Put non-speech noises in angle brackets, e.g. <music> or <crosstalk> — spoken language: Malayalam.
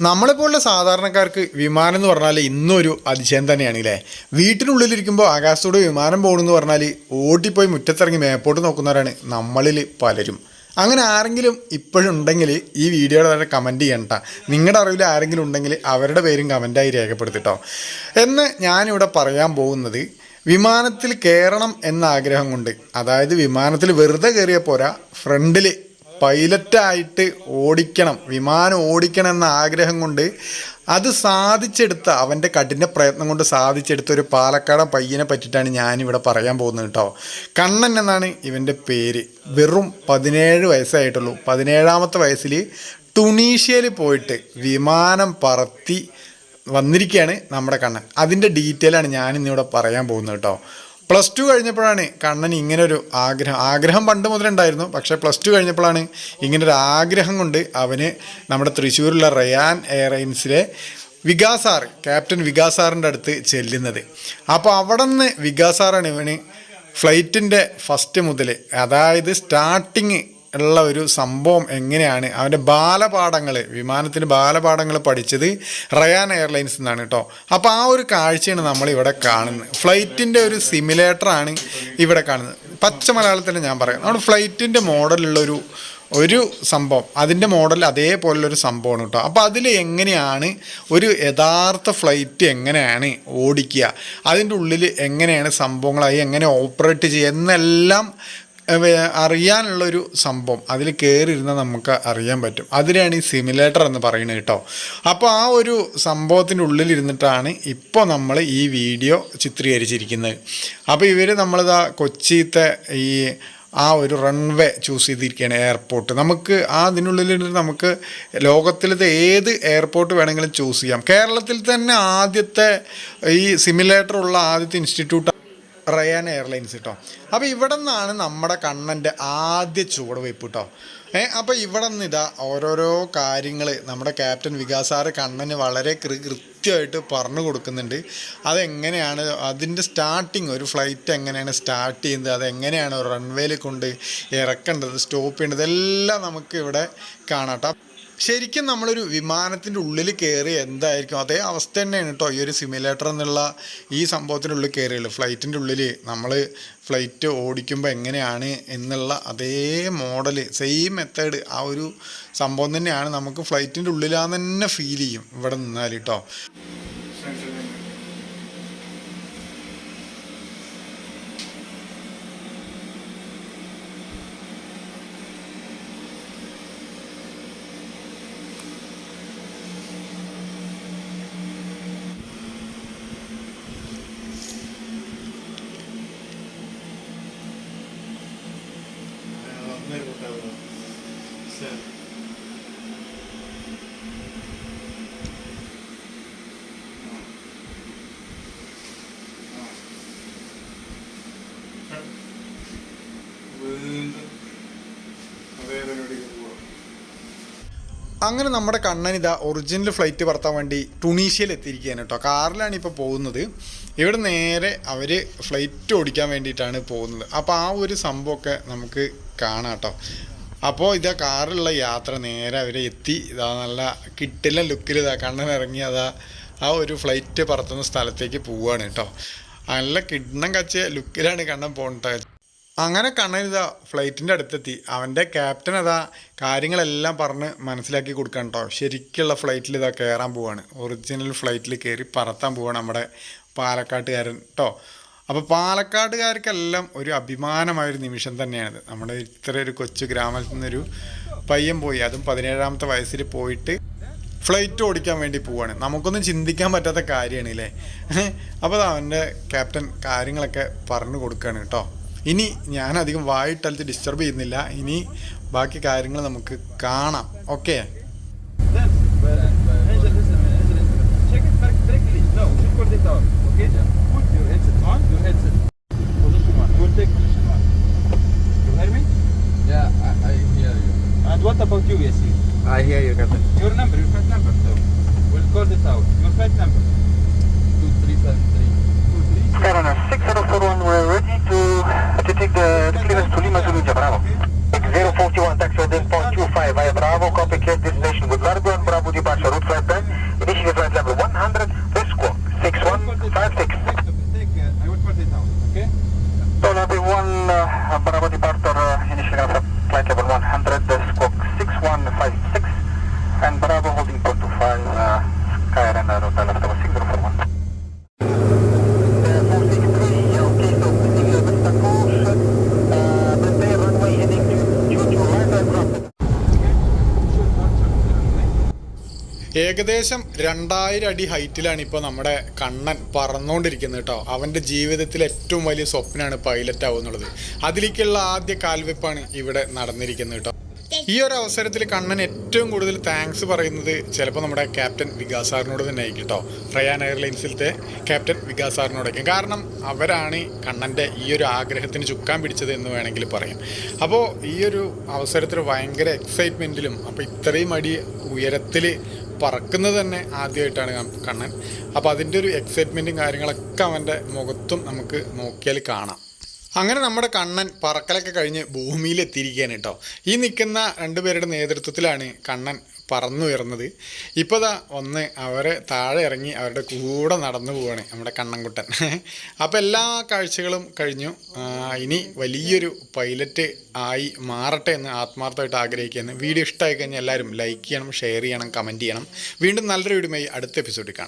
നമ്മളെപ്പോലുള്ള സാധാരണക്കാർക്ക് വിമാനം എന്ന് പറഞ്ഞാൽ ഇന്നൊരു അതിശയം തന്നെയാണ് അല്ലേ വീട്ടിനുള്ളിലിരിക്കുമ്പോൾ ആകാശത്തോട് വിമാനം പോകണമെന്ന് പറഞ്ഞാൽ ഓടിപ്പോയി മുറ്റത്തിറങ്ങി മേപ്പോട്ട് നോക്കുന്നവരാണ് നമ്മളിൽ പലരും. അങ്ങനെ ആരെങ്കിലും ഇപ്പോഴുണ്ടെങ്കിൽ ഈ വീഡിയോയുടെ തന്നെ കമന്റ് ചെയ്യണ്ട നിങ്ങളുടെ അറിവിൽ ആരെങ്കിലും ഉണ്ടെങ്കിൽ അവരുടെ പേരും കമന്റായി രേഖപ്പെടുത്തിട്ടോ എന്ന് ഞാനിവിടെ പറയാൻ പോകുന്നത് വിമാനത്തിൽ കയറണം എന്ന ആഗ്രഹം കൊണ്ട്. അതായത് വിമാനത്തിൽ വെറുതെ കയറിയ പോരാ ഫ്രണ്ടിൽ പൈലറ്റായിട്ട് ഓടിക്കണം വിമാനം ഓടിക്കണം എന്ന ആഗ്രഹം കൊണ്ട് അത് സാധിച്ചെടുത്ത അവന്റെ കഠിന പ്രയത്നം കൊണ്ട് സാധിച്ചെടുത്ത ഒരു പാലക്കാടൻ പയ്യനെ പറ്റിയിട്ടാണ് ഞാനിവിടെ പറയാൻ പോകുന്നത് കേട്ടോ കണ്ണൻ എന്നാണ് ഇവന്റെ പേര്. വെറും പതിനേഴ് വയസ്സായിട്ടുള്ളൂ. പതിനേഴാമത്തെ വയസ്സിൽ ടുണീഷ്യയിൽ പോയിട്ട് വിമാനം പറത്തി വന്നിരിക്കുകയാണ് നമ്മുടെ കണ്ണൻ. അതിന്റെ ഡീറ്റെയിലാണ് ഞാൻ ഇന്നിവിടെ പറയാൻ പോകുന്നത് കേട്ടോ പ്ലസ് ടു കഴിഞ്ഞപ്പോഴാണ് കണ്ണൻ ഇങ്ങനൊരു ആഗ്രഹം. ആഗ്രഹം പണ്ട് മുതലുണ്ടായിരുന്നു. പക്ഷേ പ്ലസ് ടു കഴിഞ്ഞപ്പോഴാണ് ഇങ്ങനൊരു ആഗ്രഹം കൊണ്ട് അവന് നമ്മുടെ തൃശ്ശൂരിലെ റയാൻ എയർലൈൻസിലെ വികാസാർ ക്യാപ്റ്റൻ വികാസാറിന്റെ അടുത്ത് ചെല്ലുന്നത്. അപ്പോൾ അവിടെ നിന്ന് വികാസാറാണ് ഇവന് ഫ്ലൈറ്റിന്റെ ഫസ്റ്റ് മുതൽ അതായത് സ്റ്റാർട്ടിങ് ഉള്ള ഒരു സംഭവം എങ്ങനെയാണ്? അവന്റെ ബാലപാഠങ്ങൾ വിമാനത്തിന് ബാലപാഠങ്ങൾ പഠിച്ചത് റയാൻ എയർലൈൻസ് എന്നാണ് കേട്ടോ. അപ്പോൾ ആ ഒരു കാഴ്ചയാണ് നമ്മൾ ഇവിടെ കാണുന്നത്. ഫ്ലൈറ്റിന്റെ ഒരു സിമുലേറ്ററാണ് ഇവിടെ കാണുന്നത്. പച്ച മലയാളത്തിൽ ഞാൻ പറയാം. നമ്മുടെ ഫ്ലൈറ്റിന്റെ മോഡലുള്ളൊരു ഒരു സംഭവം അതിന്റെ മോഡൽ അതേപോലുള്ളൊരു സംഭവമാണ് കേട്ടോ. അപ്പോൾ അതിൽ എങ്ങനെയാണ് ഒരു യഥാർത്ഥ ഫ്ലൈറ്റ് എങ്ങനെയാണ് ഓടിക്കുക? അതിന്റെ ഉള്ളിൽ എങ്ങനെയാണ് സംഭവങ്ങളായി എങ്ങനെ ഓപ്പറേറ്റ് ചെയ്യുക? എന്നെല്ലാം അറിയാനുള്ളൊരു സംഭവം. അതിൽ കയറിയിരുന്നാൽ നമുക്ക് അറിയാൻ പറ്റും. അതിനാണ് ഈ സിമുലേറ്റർ എന്ന് പറയുന്നത് കേട്ടോ. അപ്പോൾ ആ ഒരു സംഭവത്തിന്റെ ഉള്ളിലിരുന്നിട്ടാണ് ഇപ്പോൾ നമ്മൾ ഈ വീഡിയോ ചിത്രീകരിച്ചിരിക്കുന്നത്. അപ്പോൾ ഇവർ നമ്മളിതാ കൊച്ചിത്തെ ഈ ആ ഒരു റൺവേ ചൂസ് ചെയ്തിരിക്കുകയാണ് എയർപോർട്ട് നമുക്ക് ആ അതിനുള്ളിൽ നമുക്ക് ലോകത്തിലത്തെ ഏത് എയർപോർട്ട് വേണമെങ്കിലും ചൂസ് ചെയ്യാം. കേരളത്തിൽ തന്നെ ആദ്യത്തെ ഈ സിമുലേറ്റർ ഉള്ള ആദ്യത്തെ ഇൻസ്റ്റിറ്റ്യൂട്ട് റയാൻ എയർലൈൻസ് കേട്ടോ അപ്പോൾ ഇവിടെ നിന്നാണ് നമ്മുടെ കണ്ണന്റെ ആദ്യ ചുവടുവയ്പ് കേട്ടോ ഏ അപ്പോൾ ഇവിടെ നിന്ന് ഇതാ ഓരോരോ കാര്യങ്ങൾ നമ്മുടെ ക്യാപ്റ്റൻ വികാസാറ് കണ്ണന് വളരെ കൃത്യമായിട്ട് പറഞ്ഞു കൊടുക്കുന്നുണ്ട്. അതെങ്ങനെയാണ് അതിന്റെ സ്റ്റാർട്ടിങ് ഒരു ഫ്ലൈറ്റ് എങ്ങനെയാണ് സ്റ്റാർട്ട് ചെയ്യുന്നത് അതെങ്ങനെയാണ് റൺവേയിൽ കൊണ്ട് ഇറക്കേണ്ടത് സ്റ്റോപ്പ് ചെയ്യേണ്ടത് എല്ലാം നമുക്ക് ഇവിടെ കാണാട്ടോ ശരിക്കും നമ്മളൊരു വിമാനത്തിന്റെ ഉള്ളിൽ കയറി എന്തായിരിക്കും? അതേ അവസ്ഥ തന്നെയാണ് കേട്ടോ ഈ ഒരു സിമുലേറ്റർ എന്നുള്ള ഈ സംഭവത്തിന്റെ ഉള്ളിൽ കയറിയുള്ളൂ ഫ്ലൈറ്റിന്റെ ഉള്ളിൽ നമ്മൾ ഫ്ലൈറ്റ് ഓടിക്കുമ്പോൾ എങ്ങനെയാണ് എന്നുള്ള അതേ മോഡൽ സെയിം മെത്തേഡ് ആ ഒരു സംഭവം തന്നെയാണ് നമുക്ക് ഫ്ലൈറ്റിന്റെ ഉള്ളിലാന്ന് തന്നെ ഫീൽ ചെയ്യും ഇവിടെ നിന്നാൽ കേട്ടോ അങ്ങനെ നമ്മുടെ കണ്ണൻ ഇതാ ഒറിജിനൽ ഫ്ലൈറ്റ് പറത്താൻ വേണ്ടി ടുണീഷ്യയിൽ എത്തിയിരിക്കുകയാണ് കേട്ടോ. കാറിലാണ് ഇപ്പോൾ പോകുന്നത്. ഇവിടെ നേരെ അവർ ഫ്ലൈറ്റ് ഓടിക്കാൻ വേണ്ടിയിട്ടാണ് പോകുന്നത്. അപ്പോൾ ആ ഒരു സംഭവമൊക്കെ നമുക്ക് കാണാം കേട്ടോ. അപ്പോൾ ഇതാ കാറിലുള്ള യാത്ര നേരെ അവരെ എത്തി. ഇതാ നല്ല കിട്ടില്ല ലുക്കിൽ ഇതാ കണ്ണനിറങ്ങി അതാ ആ ഒരു ഫ്ലൈറ്റ് പറത്തുന്ന സ്ഥലത്തേക്ക് പോവുകയാണ് കേട്ടോ. നല്ല കിണ്ണം കച്ച ലുക്കിലാണ് കണ്ണൻ പോകേണ്ടത് അങ്ങനെ കണ്ണൻ ഇതാ ഫ്ലൈറ്റിന്റെ അടുത്തെത്തി. അവന്റെ ക്യാപ്റ്റൻ അതാ കാര്യങ്ങളെല്ലാം പറഞ്ഞ് മനസ്സിലാക്കി കൊടുക്കാൻ കേട്ടോ. ശരിക്കുള്ള ഫ്ലൈറ്റിൽ ഇതാ കയറാൻ പോവാണ്. ഒറിജിനൽ ഫ്ലൈറ്റിൽ കയറി പറത്താൻ പോവാണ് നമ്മുടെ പാലക്കാട്ടുകാരൻ കേട്ടോ. അപ്പോൾ പാലക്കാട്ടുകാർക്കെല്ലാം ഒരു അഭിമാനമായൊരു നിമിഷം തന്നെയാണിത്. നമ്മുടെ ഇത്ര ഒരു കൊച്ചു ഗ്രാമത്തിൽ നിന്നൊരു പയ്യൻ പോയി. അതും പതിനേഴാമത്തെ വയസ്സിൽ പോയിട്ട് ഫ്ലൈറ്റ് ഓടിക്കാൻ വേണ്ടി പോവാണ്. നമുക്കൊന്നും ചിന്തിക്കാൻ പറ്റാത്ത കാര്യമാണ് അല്ലേ അപ്പോൾ അവന്റെ ക്യാപ്റ്റൻ കാര്യങ്ങളൊക്കെ പറഞ്ഞു കൊടുക്കുകയാണ് കേട്ടോ. ഇനി ഞാൻ അധികം വായിട്ടലത്ത് ഡിസ്റ്റർബ് ചെയ്യുന്നില്ല. ഇനി ബാക്കി കാര്യങ്ങൾ നമുക്ക് കാണാം. Okay? What about you, Yassir? I hear you, Captain. Your number, your flight number. So we'll call this out. Your flight number. 2373. Two, three. Skyrunner 6041, we're ready to, to take the clearance to Lima Zulu, Bravo. 041, taxi at this point 25 via Bravo, copy clear destination with Largo and Bravo departure So route flight time, initially flight level 100, risk squawk 6156. Take, uh, I will put it down, okay? So level 1, uh, Bravo departure, ഏകദേശം രണ്ടായിരം അടി ഹൈറ്റിലാണ് ഇപ്പോൾ നമ്മുടെ കണ്ണൻ പറന്നുകൊണ്ടിരിക്കുന്നത് കേട്ടോ. അവന്റെ ജീവിതത്തിൽ ഏറ്റവും വലിയ സ്വപ്നമാണ് പൈലറ്റ് ആവുന്നുള്ളത്. അതിലേക്കുള്ള ആദ്യ കാൽവെപ്പാണ് ഇവിടെ നടന്നിരിക്കുന്നത് കേട്ടോ. ഈ ഒരു അവസരത്തിൽ കണ്ണൻ ഏറ്റവും കൂടുതൽ താങ്ക്സ് പറയുന്നത് ചിലപ്പോൾ നമ്മുടെ ക്യാപ്റ്റൻ വികാസ് സാറിനോട് തന്നെ ആയിരിക്കും കേട്ടോ റയാൻ എയർലൈൻസിലത്തെ ക്യാപ്റ്റൻ വികാസ് സാറിനോടൊക്കെ കാരണം അവരാണ് കണ്ണന്റെ ഈ ഒരു ആഗ്രഹത്തിന് ചുക്കാൻ പിടിച്ചത് എന്ന് വേണമെങ്കിൽ പറയാം. അപ്പോൾ ഈ ഒരു അവസരത്തിൽ ഭയങ്കര എക്സൈറ്റ്മെന്റിലും അപ്പോൾ ഇത്രയും അടി ഉയരത്തിൽ പറക്കുന്നത് തന്നെ ആദ്യമായിട്ടാണ് കണ്ണൻ. അപ്പോൾ അതിന്റെ ഒരു എക്സൈറ്റ്മെന്റും കാര്യങ്ങളൊക്കെ അവന്റെ മുഖത്തും നമുക്ക് നോക്കിയാൽ കാണാം. അങ്ങനെ നമ്മുടെ കണ്ണൻ പറക്കലൊക്കെ കഴിഞ്ഞ് ഭൂമിയിലെത്തിയിരിക്കുകയാണ് കേട്ടോ. ഈ നിൽക്കുന്ന രണ്ടുപേരുടെ നേതൃത്വത്തിലാണ് കണ്ണൻ പറന്നുയർന്നത്. ഇപ്പോൾ ദാ ഒന്ന് അവരെ താഴെ ഇറങ്ങി അവരുടെ കൂടെ നടന്നു പോവാണ് നമ്മുടെ കണ്ണൻകുട്ടൻ. <laughs> അപ്പോൾ എല്ലാ കാഴ്ചകളും കഴിഞ്ഞു. ഇനി വലിയൊരു പൈലറ്റ് ആയി മാറട്ടെ എന്ന് ആത്മാർത്ഥമായിട്ട് ആഗ്രഹിക്കുന്നു വീഡിയോ ഇഷ്ടമായി കഴിഞ്ഞാൽ എല്ലാവരും ലൈക്ക് ചെയ്യണം ഷെയർ ചെയ്യണം കമന്റ് ചെയ്യണം. വീണ്ടും നല്ലൊരു വീഡിയോ അടുത്ത എപ്പിസോഡിൽ കാണാം.